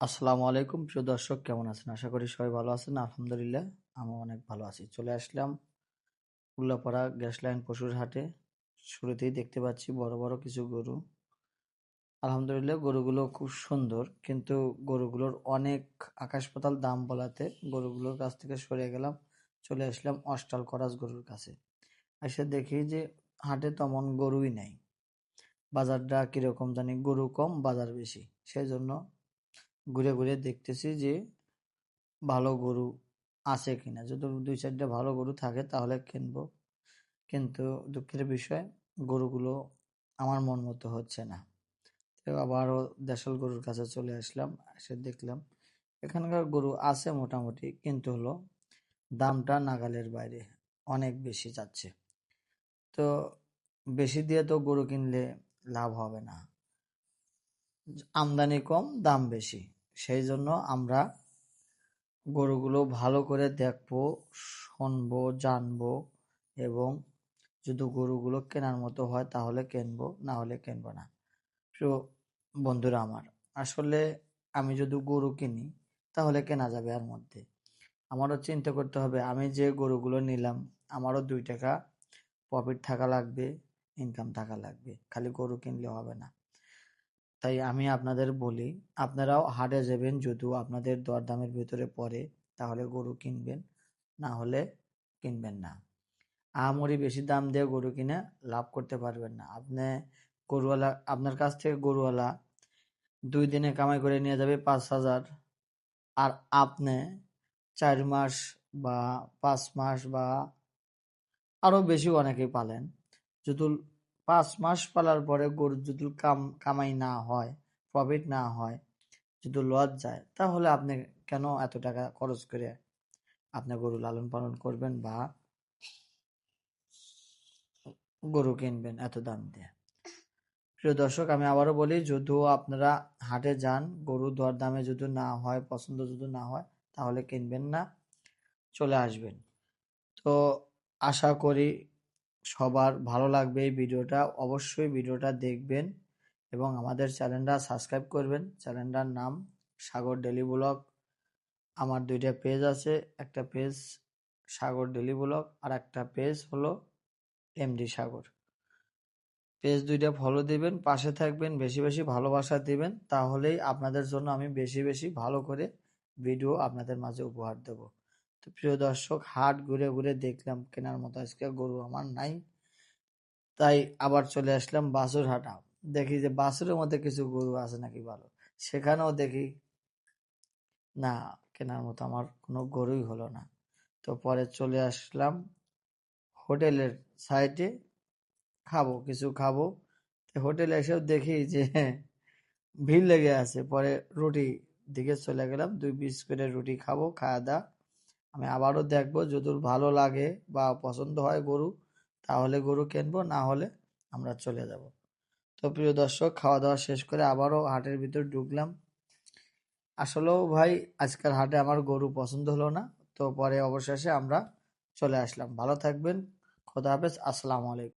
আসসালামু আলাইকুম। প্রিয় দর্শক, কেমন আছেন? আশা করি সবাই ভালো আছেন। আলহামদুলিল্লাহ, আমি অনেক ভালো আছি। চলে আসলাম উল্লাপাড়া গ্যাস লাইন পশুর হাটে। শুরুতেই দেখতে পাচ্ছি বড় বড় কিছু গরু। আলহামদুলিল্লাহ, গরুগুলো খুব সুন্দর। কিন্তু গরুগুলোর অনেক আকাশ পাতাল দাম বলাতে গরুগুলোর কাছ থেকে সরে গেলাম, চলে আসলাম অষ্টাল করাস গরুর কাছে। এসে দেখি যে হাটে তেমন গরুই নাই। বাজারটা কীরকম জানি, গরু কম, বাজার বেশি। সেই জন্য ঘুরে ঘুরে দেখতেছি যে ভালো গরু আছে কিনা। যদি দুই চারটা ভালো গরু থাকে তাহলে কিনবো। কিন্তু দুঃখের বিষয়, গরুগুলো আমার মন মতো হচ্ছে না। তো আবারও দেশাল গরুর কাছে চলে আসলাম, এসে দেখলাম এখানকার গরু আছে মোটামুটি, কিন্তু হলো দামটা নাগালের বাইরে অনেক বেশি যাচ্ছে। তো বেশি দিয়ে তো গরু কিনলে লাভ হবে না। আমদানি কম, দাম বেশি। সেই জন্য আমরা গরুগুলো ভালো করে দেখব, শুনব, জানব এবং যদি গরুগুলো কেনার মতো হয় তাহলে কিনবো, না হলে কিনবো না। প্রিয় বন্ধুরা আমার, আসলে আমি যদি গরু কিনি তাহলে কেনা যাবে এর মধ্যে। আমারও চিন্তা করতে হবে, আমি যে গরুগুলো নিলাম আমারও দুই টাকা প্রফিট থাকা লাগবে ইনকাম থাকা লাগবে, খালি গরু কিনলে হবে না। তাই আমি আপনাদের বলি, আপনারাও হাটে যাবেন, যদিও আপনাদের দরদামের ভিতরে পড়ে, তাহলে গরু কিনবেন, না হলে কিনবেন না। আহামরি বেশি দাম দিয়ে গরু কিনে লাভ করতে পারবেন না। আপনি গরুওয়ালা, আপনার কাছ থেকে গরুওয়ালা দুই দিনে কামাই করে নিয়ে যাবে পাঁচ হাজার, আর আপনি চার মাস বা পাঁচ মাস বা আরও বেশি অনেকেই পালেন। যদি পাঁচ মাস পালার পরে গরুর যদি কাম, কামাই না হয় প্রফিট না হয়, যদি লস যায়, তাহলে আপনি কেন এত টাকা খরচ করে আপনি গরু লালন পালন করবেন বা গরু কিনবেন এত দাম দিয়ে? প্রিয় দর্শক, আমি আবারও বলি, যদিও আপনারা হাটে যান, গরু দর দামে যদি না হয়, পছন্দ যদি না হয়, তাহলে কিনবেন না, চলে আসবেন। তো আশা করি সবার ভালো লাগবে এই ভিডিওটা। অবশ্যই ভিডিওটা দেখবেন এবং আমাদের চ্যানেলটা সাবস্ক্রাইব করবেন। চ্যানেলটার নাম সাগর ডেলি ব্লগ। আমার দুইটা পেজ আছে, একটা পেজ সাগর ডেলি ব্লগ আর একটা পেজ হলো এমডি সাগর। পেজ দুইটা ফলো দিবেন, পাশে থাকবেন, বেশি বেশি ভালোবাসা দিবেন, তাহলেই আপনাদের জন্য আমি বেশি বেশি ভালো করে ভিডিও আপনাদের মাঝে উপহার দেব। প্রিয় দর্শক, হাট ঘুরে ঘুরে দেখলাম, কেনার মতো আজকে গরু আমার নাই। তাই আবার চলে আসলাম বাসুর হাটা দেখি যে বাসুরের মধ্যে কিছু গরু আছে নাকি ভালো। সেখানেও দেখি, না, কেনার মতো আমার কোনো গরুই হলো না। তো পরে চলে আসলাম হোটেলের সাইডে খাব, কিছু খাব। হোটেলে এসেও দেখি যে ভিড় লেগে আছে। পরে রুটি দিকে চলে গেলাম, দুই পিস করে রুটি খাব, খাওয়া দাওয়া। আমি আবারও দেখব যদি ভালো লাগে বা পছন্দ হয় গরু, তাহলে গরু কিনবো, না হলে আমরা চলে যাব। তো প্রিয় দর্শক, খাওয়া দাওয়া শেষ করে আবারও হাটের ভিতর ঢুকলাম। আসলেও ভাই, আজকের হাটে আমার গরু পছন্দ হলো না, তো পরে অবশেষে আমরা চলে আসলাম। ভালো থাকবেন, খোদা হাফেজ, আসসালামু আলাইকুম।